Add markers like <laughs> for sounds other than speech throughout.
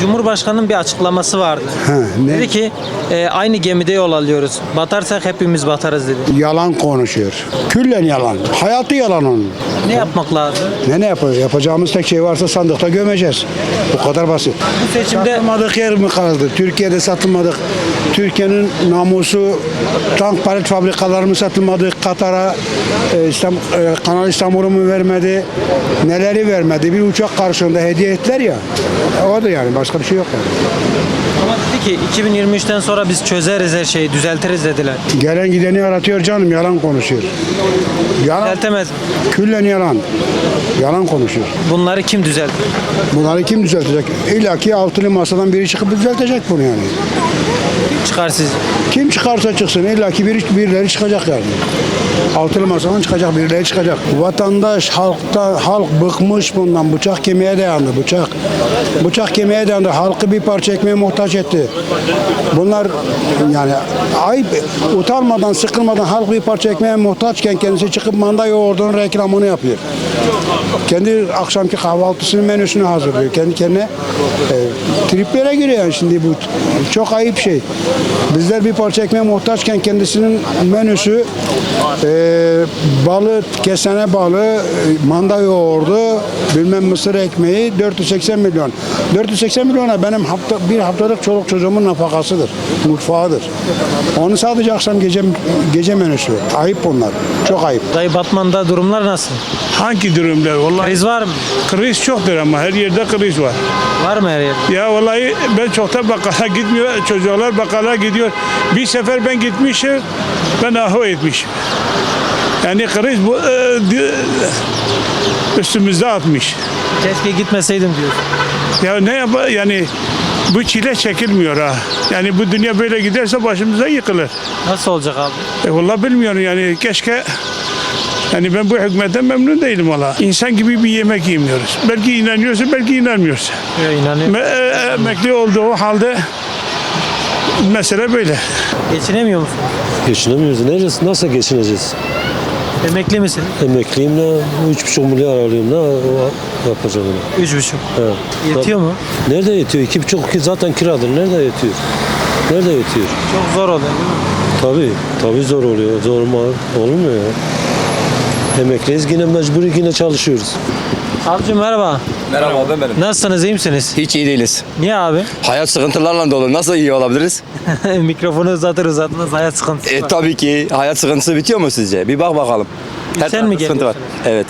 Cumhurbaşkanı'nın bir açıklaması vardı. Ha, ne? Dedi ki e, aynı gemide yol alıyoruz. Batarsak hepimiz batarız dedi. Yalan konuşuyor. Küllen yalan. Hayatı yalan onun. Ne yapmak lazım? Ne ne yapacağız? Yapacağımız tek şey varsa sandıkta gömeceğiz. Bu kadar basit. Bu seçimde Satılmadık yer mi kaldı? Türkiye'de satılmadık. Türkiye'nin namusu tank palet fabrikaları mı satılmadı? Katar'a e, İstanbul, e, Kanal İstanbul'u mu vermedi? Neleri vermedi? Bir uçak karşılığında hediye ettiler ya. O da yani başka bir şey yok yani. ama dedi ki 2023'ten sonra biz çözeriz her şeyi, düzeltiriz dediler. Gelen gideni aratıyor canım yalan konuşuyor. Yalan. Düzeltemez. Küllen yalan. Yalan konuşuyor. Bunları kim düzeltir? Bunları kim düzeltecek? İlla ki altılı masadan biri çıkıp düzeltecek bunu yani. Çıkar siz. Kim çıkarsa çıksın illa ki biri, birileri çıkacak yani. Altılı masadan çıkacak, birileri çıkacak. Vatandaş, halkta, halk bıkmış bundan. Bıçak kemiğe dayandı, bıçak. Bıçak kemiğe dayandı. Halkı bir parça ekmeğe muhtaç etti. Bunlar yani ayıp, utanmadan, sıkılmadan halk bir parça ekmeğe muhtaçken kendisi çıkıp manda yoğurdunun reklamını yapıyor. Kendi akşamki kahvaltısının menüsünü hazırlıyor. Kendi kendine e, triplere giriyor yani şimdi bu çok ayıp şey. Bizler bir parça ekmeğe muhtaçken kendisinin menüsü e, balı, kesene balı, manda yoğurdu, bilmem mısır ekmeği 480 milyon. 480 milyona benim hafta, bir haftalık çoluk çocuğumun nafakasıdır, mutfağıdır. Onu sadece akşam gece gece menüsü. Ayıp bunlar. Çok ayıp. Dayı Batman'da durumlar nasıl? Hangi durumda? Vallahi Kriz var mı? kriz çoktur ama her yerde kriz var. Var mı her yerde? Ya vallahi ben çoktan bakkala gitmiyor. Çocuklar bakkala gidiyor. Bir sefer ben gitmişim. Ben ahu etmişim. Yani kriz bu e, üstümüzde atmış. Keşke gitmeseydim diyorsun. Ya ne yap yani bu çile çekilmiyor ha. Yani bu dünya böyle giderse başımıza yıkılır. Nasıl olacak abi? E vallahi bilmiyorum yani keşke yani ben bu hükümetten memnun değilim valla. İnsan gibi bir yemek yemiyoruz. Belki inanıyorsun, belki inanmıyorsun. Yo, inanıyorum. Me- e- emekli olduğu halde mesele böyle. Geçinemiyor musun? Geçinemiyoruz. Neresi, nasıl geçineceğiz? Emekli misin? Emekliyim ne? Üç buçuk milyar alıyorum. Ne o- yapacağım onu? Üç buçuk. He. Yetiyor mu? Nerede yetiyor? İki buçuk ki zaten kiradır. Nerede yetiyor? Nerede yetiyor? Çok zor oluyor değil mi? Tabii. Tabii zor oluyor. Zor mu? Olmuyor ya. Emekliyiz yine mecburi yine çalışıyoruz. Abicim merhaba. Merhaba ben benim. Nasılsınız iyi misiniz? Hiç iyi değiliz. Niye abi? Hayat sıkıntılarla dolu. Nasıl iyi olabiliriz? <laughs> Mikrofonu uzatır uzatmaz hayat sıkıntısı E var. tabii ki hayat sıkıntısı bitiyor mu sizce? Bir bak bakalım. Sen tarafta mi sıkıntı var. geliyorsunuz? Evet.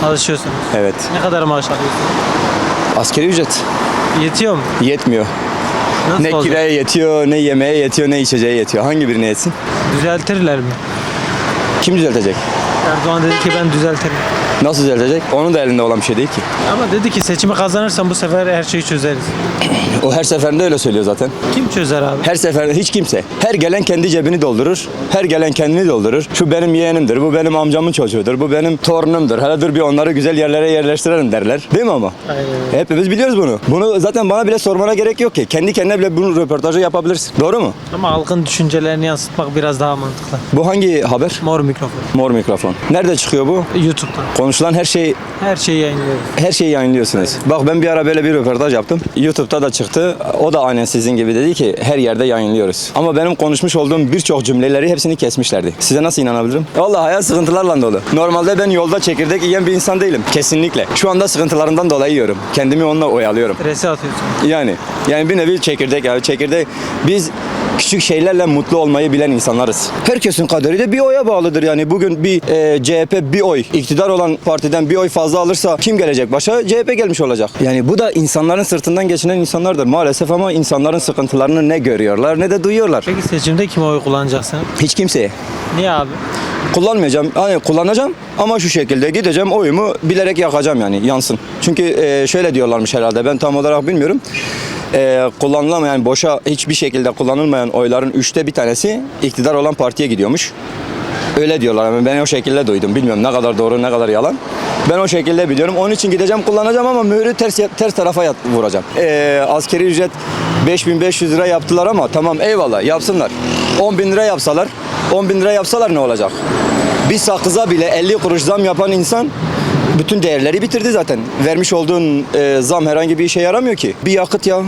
Çalışıyorsunuz. Evet. Ne kadar maaş alıyorsunuz? Askeri ücret Yetiyor mu? yetmiyor. Nasıl ne olacak? kiraya yetiyor, ne yemeğe yetiyor, ne içeceğe yetiyor. Hangi birine yetsin? Düzeltirler mi? Kim düzeltecek? Erdoğan dedi ki ben düzeltirim. Nasıl düzeltecek? Onun da elinde olan bir şey değil ki. Ama dedi ki seçimi kazanırsan bu sefer her şeyi çözeriz. O her seferinde öyle söylüyor zaten. Kim çözer abi? Her seferinde hiç kimse. Her gelen kendi cebini doldurur. Her gelen kendini doldurur. Şu benim yeğenimdir, bu benim amcamın çocuğudur, bu benim torunumdur. Hele dur bir onları güzel yerlere yerleştirelim derler. Değil mi ama? Aynen Hepimiz biliyoruz bunu. Bunu zaten bana bile sormana gerek yok ki. Kendi kendine bile bunu röportajı yapabilirsin. Doğru mu? Ama halkın düşüncelerini yansıtmak biraz daha mantıklı. Bu hangi haber? Mor mikrofon. Mor mikrofon. Nerede çıkıyor bu? YouTube'da. Konuşulan her şey Her şeyi yayınlıyoruz. her şeyi yayınlıyorsunuz. Bak ben bir ara böyle bir röportaj yaptım. YouTube'da da çıktı. O da aynen sizin gibi dedi ki her yerde yayınlıyoruz. Ama benim konuşmuş olduğum birçok cümleleri hepsini kesmişlerdi. Size nasıl inanabilirim? Vallahi hayat sıkıntılarla dolu. Normalde ben yolda çekirdek yiyen bir insan değilim. Kesinlikle. Şu anda sıkıntılarından dolayı yiyorum. Kendimi onunla oyalıyorum. Stresi atıyorsun. Yani yani bir nevi çekirdek ya çekirdek biz küçük şeylerle mutlu olmayı bilen insanlarız. Herkesin kaderi de bir oya bağlıdır yani. Bugün bir e, CHP bir oy, iktidar olan partiden bir oy fazla alırsa kim gelecek başa? CHP gelmiş olacak. Yani bu da insanların sırtından geçinen insanlardır maalesef ama insanların sıkıntılarını ne görüyorlar ne de duyuyorlar. Peki seçimde kime oy kullanacaksın? Hiç kimseye. Niye abi? Kullanmayacağım. Hani kullanacağım ama şu şekilde gideceğim oyumu bilerek yakacağım yani yansın. Çünkü e, şöyle diyorlarmış herhalde ben tam olarak bilmiyorum. E, kullanılamayan boşa hiçbir şekilde kullanılmayan oyların üçte bir tanesi iktidar olan partiye gidiyormuş. Öyle diyorlar ama ben o şekilde duydum. Bilmiyorum ne kadar doğru ne kadar yalan. Ben o şekilde biliyorum. Onun için gideceğim kullanacağım ama mührü ters ters tarafa yat- vuracağım. E, askeri ücret 5500 lira yaptılar ama tamam eyvallah yapsınlar. 10 bin lira yapsalar 10 bin lira yapsalar ne olacak? Bir sakıza bile 50 kuruş zam yapan insan bütün değerleri bitirdi zaten. Vermiş olduğun e, zam herhangi bir işe yaramıyor ki. Bir yakıt ya.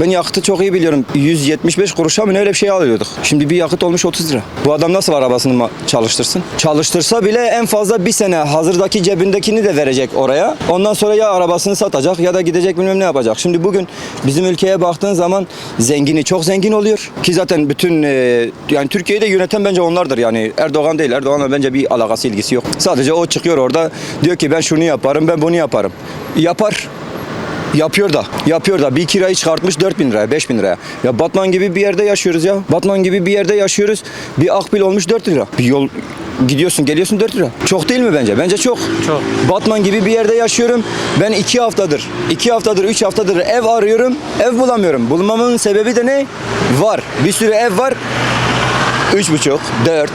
Ben yakıtı çok iyi biliyorum. 175 kuruşa mı ne öyle bir şey alıyorduk. Şimdi bir yakıt olmuş 30 lira. Bu adam nasıl arabasını çalıştırsın? Çalıştırsa bile en fazla bir sene hazırdaki cebindekini de verecek oraya. Ondan sonra ya arabasını satacak ya da gidecek bilmem ne yapacak. Şimdi bugün bizim ülkeye baktığın zaman zengini çok zengin oluyor. Ki zaten bütün e, yani Türkiye'yi de yöneten bence onlardır yani. Erdoğan değil. Erdoğan'la bence bir alakası ilgisi yok. Sadece o çıkıyor orada diyor ki ben şunu yaparım ben bunu yaparım. Yapar. Yapıyor da. Yapıyor da. Bir kirayı çıkartmış 4 bin liraya, 5 bin liraya. Ya Batman gibi bir yerde yaşıyoruz ya. Batman gibi bir yerde yaşıyoruz. Bir akbil olmuş 4 lira. Bir yol gidiyorsun geliyorsun 4 lira. Çok değil mi bence? Bence çok. Çok. Batman gibi bir yerde yaşıyorum. Ben 2 haftadır, 2 haftadır, 3 haftadır ev arıyorum. Ev bulamıyorum. Bulmamın sebebi de ne? Var. Bir sürü ev var. Üç buçuk, dört.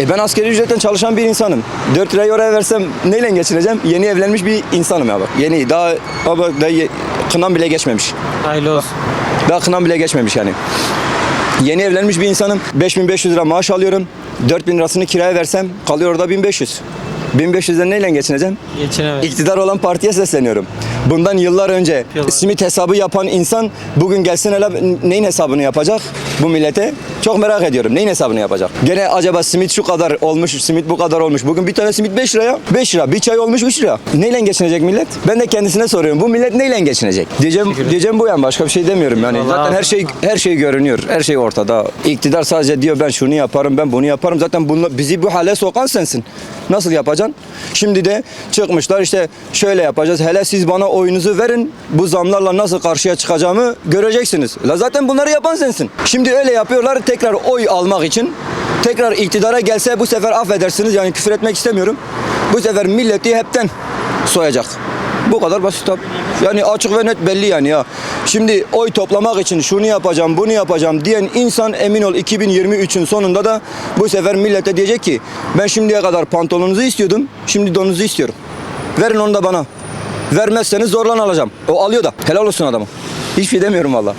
E ben askeri ücretten çalışan bir insanım. 4 lirayı oraya versem neyle geçineceğim? Yeni evlenmiş bir insanım ya bak. Yeni daha, bak, daha ye- kınam bile geçmemiş. Hayırlı olsun. Daha kınam bile geçmemiş yani. Yeni evlenmiş bir insanım. 5500 lira maaş alıyorum. 4000 lirasını kiraya versem kalıyor orada 1500. 1500'den neyle geçineceğim? Geçinemez. İktidar olan partiye sesleniyorum. Bundan yıllar önce Yıllar. simit hesabı yapan insan bugün gelsin hele neyin hesabını yapacak bu millete? Çok merak ediyorum. Neyin hesabını yapacak? Gene acaba simit şu kadar olmuş, simit bu kadar olmuş. Bugün bir tane simit 5 liraya. 5 lira. Bir çay olmuş 3 lira. Neyle geçinecek millet? Ben de kendisine soruyorum. Bu millet neyle geçinecek? Diyeceğim, diyeceğim bu yani. Başka bir şey demiyorum yani. Vallahi Zaten her şey her şey görünüyor. Her şey ortada. İktidar sadece diyor ben şunu yaparım, ben bunu yaparım. Zaten bunu, bizi bu hale sokan sensin. Nasıl yapacaksın? Şimdi de çıkmışlar işte şöyle yapacağız. Hele siz bana oyunuzu verin. Bu zamlarla nasıl karşıya çıkacağımı göreceksiniz. La zaten bunları yapan sensin. Şimdi öyle yapıyorlar tekrar oy almak için. Tekrar iktidara gelse bu sefer affedersiniz yani küfür etmek istemiyorum. Bu sefer milleti hepten soyacak. Bu kadar basit. Yani açık ve net belli yani ya. Şimdi oy toplamak için şunu yapacağım, bunu yapacağım diyen insan emin ol 2023'ün sonunda da bu sefer millete diyecek ki ben şimdiye kadar pantolonunuzu istiyordum, şimdi donunuzu istiyorum. Verin onu da bana. Vermezseniz zorlan alacağım. O alıyor da. Helal olsun adamı. Hiçbir şey demiyorum valla.